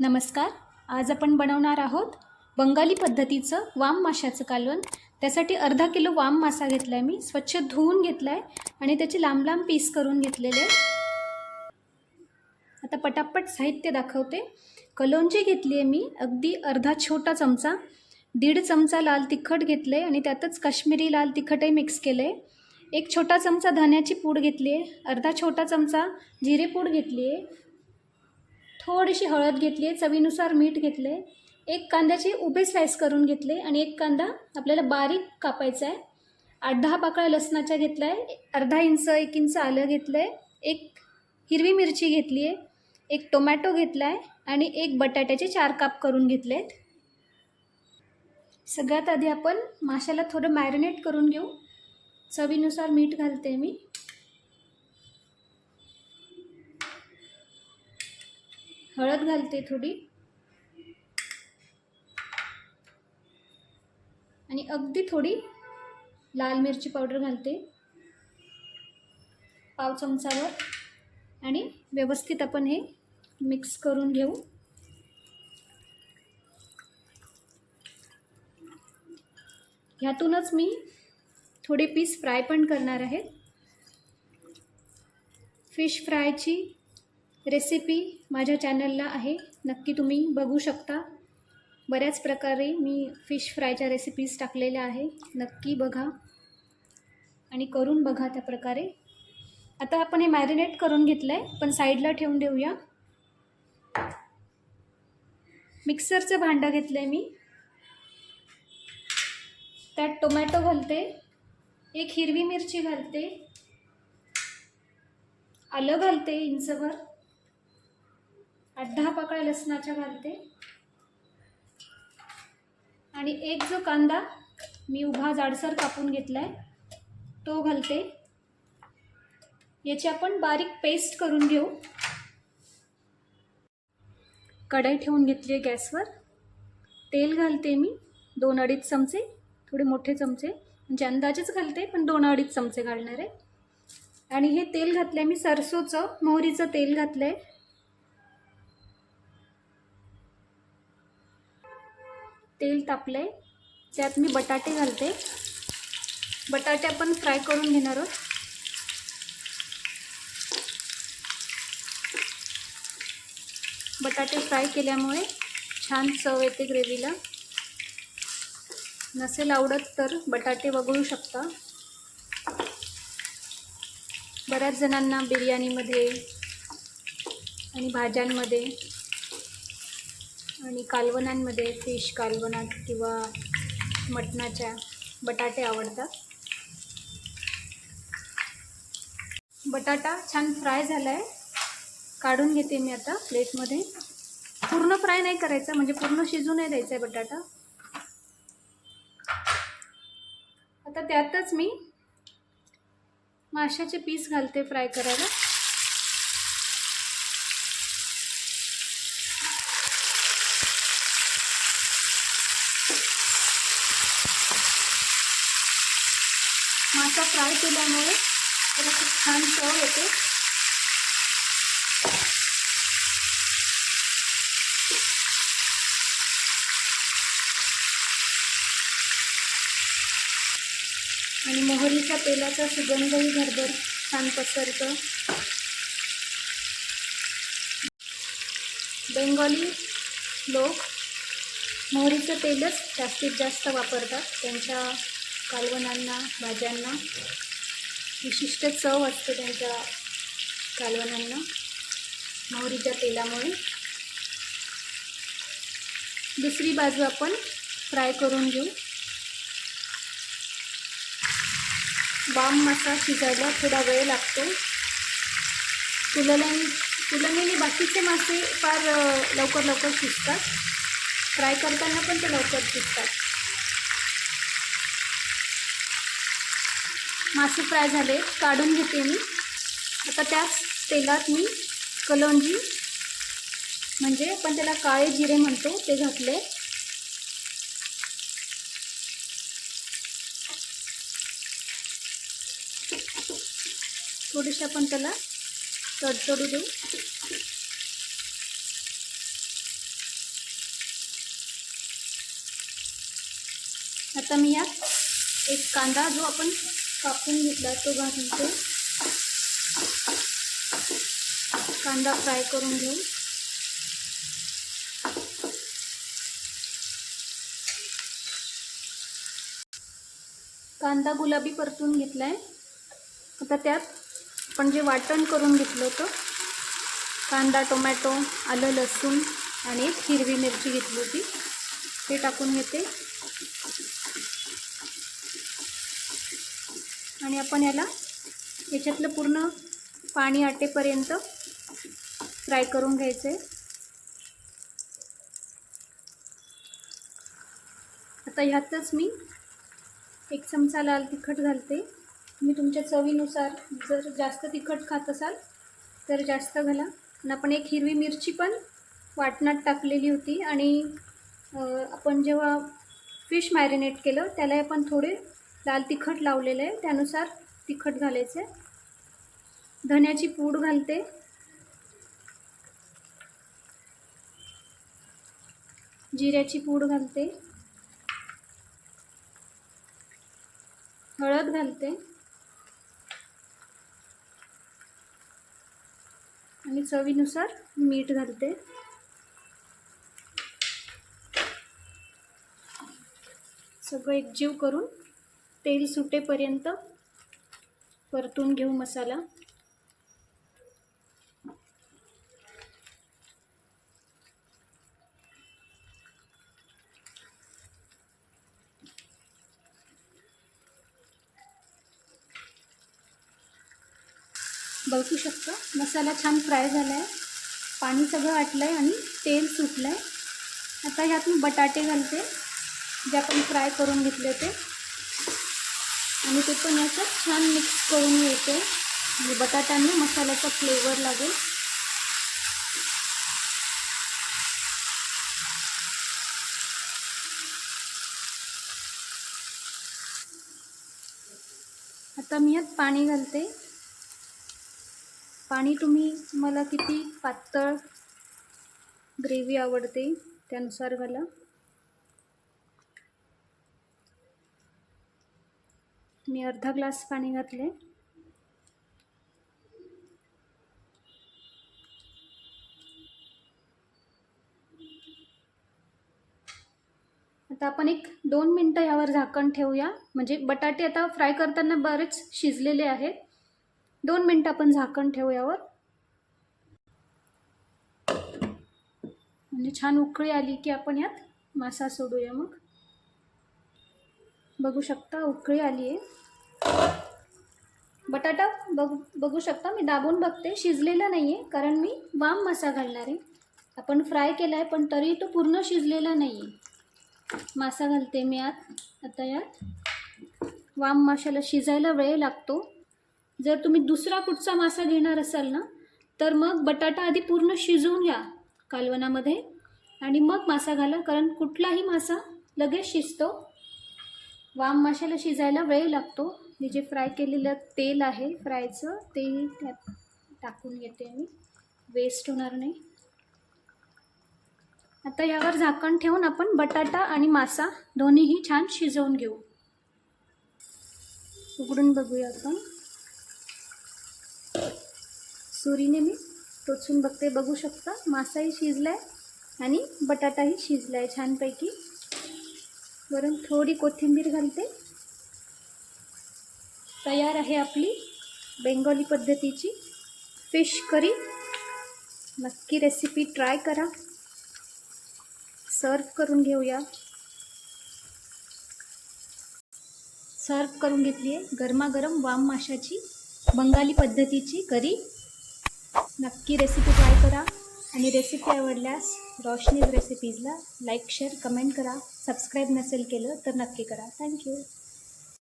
नमस्कार आज आपण बनवणार आहोत बंगाली पद्धतीचं वाम माशाचं कालवण. त्यासाठी अर्धा किलो वाम मासा घेतला आहे मी स्वच्छ धुवून घेतला आहे आणि त्याचे लांब लांब पीस करून घेतलेले आता पटापट साहित्य दाखवते. कलोंजी घेतली आहे मी अगदी अर्धा छोटा चमचा दीड चमचा लाल तिखट घेतलं आहे आणि त्यातच काश्मीरी लाल तिखटही मिक्स केलं आहे एक छोटा चमचा धण्याची पूड घेतली आहे अर्धा छोटा चमचा जिरे पूड घेतली आहे थोडीशी हळद घेतली आहे चवीनुसार मीठ घेतलं आहे एक कांद्याचे उभे स्लाईस करून घेतले आणि एक कांदा आपल्याला बारीक कापायचा आहे. आठ दहा पाकळ्या लसणाच्या घेतला आहे अर्धा इंच एक इंच आलं घेतलं आहे एक हिरवी मिरची घेतली आहे एक टोमॅटो घेतला आहे आणि एक बटाट्याचे चार काप करून घेतले आहेत सगळ्यात आधी आपण माशाला थोडं मॅरिनेट करून घेऊ. चवीनुसार मीठ घालते मी. हळद घालते थोडी. आणि अगदी थोडी लाल मिरची पावडर घालते. पाव चमचावर. आणि व्यवस्थित आपण हे मिक्स करून घेऊ. ह्यातूनच मी थोडे पीस फ्राय पण करणार आहे. फिश फ्रायची रेसिपी माझ्या चॅनलला आहे. नक्की तुम्ही बघू शकता. बऱ्याच प्रकारे मी फिश फ्रायच्या रेसिपीज टाकलेल्या आहे. नक्की बघा आणि करून बघा त्या प्रकारे. आता आपण हे मॅरिनेट करून घेतलं आहे पण साईडला ठेवून देऊया. मिक्सरचं भांडं घेतलं आहे मी. त्यात टोमॅटो घालते. एक हिरवी मिरची घालते. आलं घालते इंचभर. आठ दहा पाकळ्या लसणाच्या घालते आणि एक जो कांदा मी उभा जाडसर कापून घेतला आहे तो घालते. याची आपण बारीक पेस्ट करून घेऊ. कढई ठेवून घेतली आहे गॅसवर. तेल घालते मी दोन अडीच चमचे थोडे मोठे चमचे. म्हणजे अंदाजेच घालते पण दोन अडीच चमचे घालणार. आहे आणि हे तेल घातलं आहे मी सरसोचं मोहरीचं तेल घातलं आहे तेल तापलं आहे त्यात मी बटाटे घालते. बटाटे आपण फ्राय करून घेणार आहोत. बटाटे फ्राय केल्यामुळे छान चव येते ग्रेव्हीला नसेल आवडत तर बटाटे वगळू शकता. बऱ्याच जणांना बिर्याणीमध्ये आणि भाज्यांमध्ये आणि कालवणांमध्ये फिश कालवणात किंवा मटणाच्या बटाटे आवडतात. बटाटा छान फ्राय झाला आहे काढून घेते मी आता प्लेटमध्ये. पूर्ण फ्राय नाही करायचा म्हणजे पूर्ण शिजू नाही द्यायचा आहे बटाटा. आता त्यातच मी माशाचे पीस घालते फ्राय करायला. मासा फ्राय केल्यामुळे त्याला खूप छान चव येते. आणि मोहरीच्या तेलाचा सुगंधही भरभर छान पसरतो. बेंगॉली लोक मोहरीचं तेलच जास्तीत जास्त वापरतात. त्यांच्या कालवणांना भाज्यांना. विशिष्ट चव असते त्यांच्या कालवणांना मोहरीच्या तेलामुळे. दुसरी बाजू आपण फ्राय करून घेऊ. बाम मासा शिजायला थोडा वेळ लागतो. तुलने तुलनेने बाकीचे मासे फार लवकर लवकर शिजतात. फ्राय करताना पण ते लवकर शिजतात. मासे फ्राय झाले काढून घेते मी. आता त्याच तेलात मी कलोंजी म्हणजे आपण त्याला काळे जिरे म्हणतो ते घातले. थोडीशी आपण त्याला तडतडू देऊ. आता मी यात एक कांदा जो आपण कापून घेतला तो घालते कांदा फ्राय करून घेऊ. कांदा गुलाबी परतून घेतला आहे आता त्यात आपण जे वाटण करून घेतलं होतं कांदा टोमॅटो आलं लसूण आणि हिरवी मिरची घेतली होती. ते टाकून घेते. आणि आपण याला याच्यातलं पूर्ण पाणी आटेपर्यंत फ्राय करून घ्यायचं. आहे आता ह्यातच मी एक चमचा लाल तिखट घालते. तुम्ही तुमच्या चवीनुसार जर जास्त तिखट खात असाल तर जास्त घाला. आणि आपण एक हिरवी मिरची पण वाटणात टाकलेली होती आणि आपण जेव्हा फिश मॅरिनेट केलं त्याला आपण थोडे लाल तिखट लावलेलं आहे. त्यानुसार तिखट घालायचं धन्याची पूड घालते. जिऱ्याची पूड घालते. हळद घालते. आणि चवीनुसार मीठ घालते. सगळं एकजीव करून तेल सुटेपर्यंत परतून घेऊ मसाला. बघू शकता मसाला छान फ्राय झाला आहे पाणी सगळं आटलं आहे आणि तेल सुटलं आहे आता ह्यात मी बटाटे घालते. जे आपण फ्राय करून घेतले ते. आणि ते पण असं छान मिक्स करून घ्यायचे म्हणजे बटाट्यांना मसाल्याचा फ्लेवर लागेल. आता मी यात पाणी घालते. पाणी तुम्ही मला किती पातळ ग्रेव्ही आवडते त्यानुसार घाला. मी अर्धा ग्लास पाणी घातले. आता आपण एक दोन मिनटं यावर झाकण ठेवूया. म्हणजे बटाटे आता फ्राय करताना बरेच शिजलेले आहेत. दोन मिनटं आपण झाकण ठेवू यावर. म्हणजे छान उकळी आली की आपण यात मासा सोडूया मग. बघू शकता उकळी आली आहे. बटाटा बघ बघू शकता मी दाबून बघते. शिजलेला नाही आहे कारण मी वाम मासा घालणार आहे. आपण फ्राय केला आहे पण तरी तो पूर्ण शिजलेला नाही आहे मासा घालते मी आत. आता यात वाम माशाला शिजायला वेळ लागतो. जर तुम्ही दुसरा कुठचा मासा घेणार असाल ना तर मग बटाटा आधी पूर्ण शिजवून घ्या कालवनामध्ये आणि मग मासा घाला कारण कुठलाही मासा लगेच शिजतो. वाम माशाला शिजायला वेळ लागतो. मी जे फ्राय केलेलं तेल आहे फ्रायचं तेही त्यात टाकून घेते मी. वेस्ट होणार नाही. आता यावर झाकण ठेवून आपण बटाटा आणि मासा दोन्हीही छान शिजवून घेऊ. उघडून बघूया आपण. सुरीने मी टोचून बघते. बघू शकता मासाही शिजला आहे आणि बटाटाही शिजला आहे छानपैकी. वरून थोडी कोथिंबीर घालते. तयार आहे आपली बेंगॉली पद्धतीची. Fish curry. नक्की रेसिपी ट्राय करा. सर्व करून घेऊया. सर्व करून घेतली आहे गरमागरम वाम माशाची बंगाली पद्धतीची करी. नक्की रेसिपी ट्राय करा. आणि रेसिपी आवडल्यास रोशनीज रेसिपीजला लाईक शेअर कमेंट करा. सबस्क्राईब नसेल केलं तर नक्की करा. थँक्यू